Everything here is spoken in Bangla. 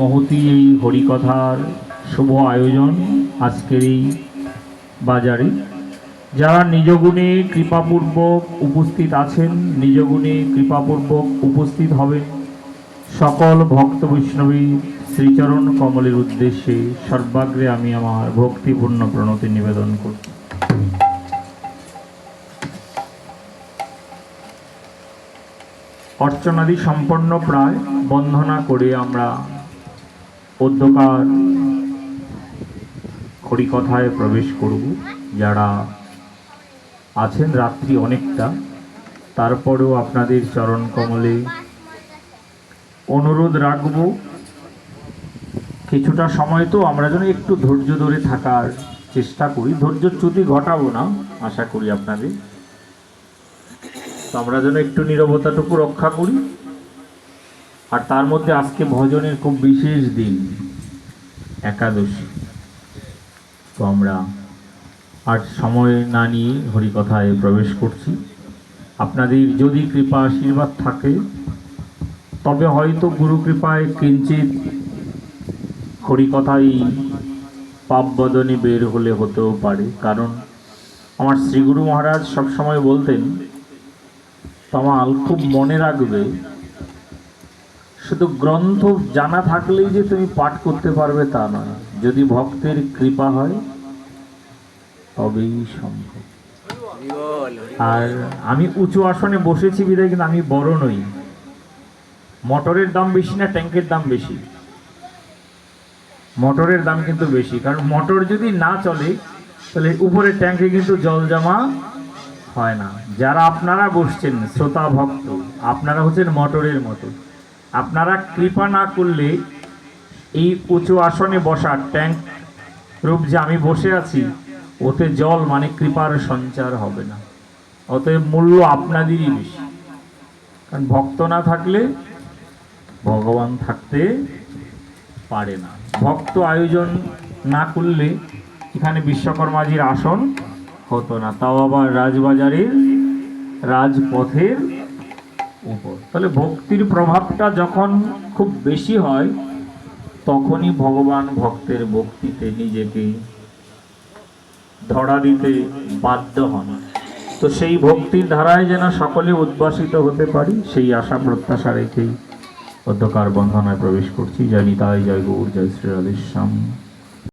মহতি এই হরিকথার শুভ আয়োজন আজকের এই বাজারে। যারা নিজ গুণে কৃপাপূর্বক উপস্থিত আছেন, নিজগুণে কৃপাপূর্বক উপস্থিত হবেন, সকল ভক্ত বৈষ্ণবী শ্রীচরণ কমলের উদ্দেশ্যে সর্বাগ্রে আমি আমার ভক্তিপূর্ণ প্রণতি নিবেদন করছি অর্চনাদি সম্পন্ন প্রায় বন্ধনা করে আমরা অধ্যকার খড়িকথায় প্রবেশ করব। যারা আছেন রাত্রি অনেকটা, তারপরেও আপনাদের চরণ কমলে অনুরোধ রাখব। কিছুটা সময় তো আমরা যেন একটু ধৈর্য ধরে থাকার চেষ্টা করি। ধৈর্যচ্যুতি ঘটাবো না, আশা করি আপনাদের। তো আমরা যেন একটু নীরবতাটুকু রক্ষা করি। আর তার মধ্যে আজকে ভজনের খুব বিশেষ দিন, একাদশী। তো আমরা আর সময় না নিয়ে হরিকথায় প্রবেশ করছি। আপনাদের যদি কৃপা আশীর্বাদ থাকে, তবে হয়তো গুরু কৃপায় কিঞ্চিত হরিকথাই পাপবদনে বের হলে হতেও পারে। কারণ আমার শ্রীগুরু মহারাজ সবসময় বলতেন, তমাল খুব মনে রাখবে শুধু গ্রন্থ জানা থাকলেই যে তুমি পাঠ করতে পারবে তা নয়। যদি ভক্তের কৃপা হয়, তবেই সম্ভব। আর আমি উঁচু আসনে বসেছি বিদায় কিন্তু আমি বড় নই। মোটরের দাম বেশি না, ট্যাঙ্কের দাম বেশি। মোটরের দাম কিন্তু বেশি। কারণ মোটর যদি না চলে, তাহলে উপরের ট্যাঙ্কে কিন্তু জল জমা হয় না। যারা আপনারা বসছেন, শ্রোতা, ভক্ত, আপনারা হচ্ছেন মোটরের মতো। আপনারা কৃপা না করলে এই উঁচু আসনে বসা ট্যাঙ্ক রূপ যে আমি বসে আছি, ওতে জল মানে কৃপার সঞ্চার হবে না। অতএব মূল্য আপনাদেরই বেশি। কারণ ভক্ত না থাকলে ভগবান থাকতে পারে না। ভক্ত আয়োজন না করলে এখানে বিশ্বকর্মাজির আসন হতো না। তাও আবার রাজবাজারের রাজপথের উপর। তাহলে ভক্তির প্রভাবটা যখন খুব বেশি হয়, তখনই ভগবান ভক্তের ভক্তিতে নিজেকে ধরা দিতে বাধ্য হন। তো সেই ভক্তির ধারায় যেন সকলে উদ্ভাসিত হতে পারি, সেই আশা প্রত্যাশা রেখেই অধ্যকার বন্ধনায় প্রবেশ করছি। জয় নিতাই, জয় গৌর, জয় শ্রী রাধেশ্যাম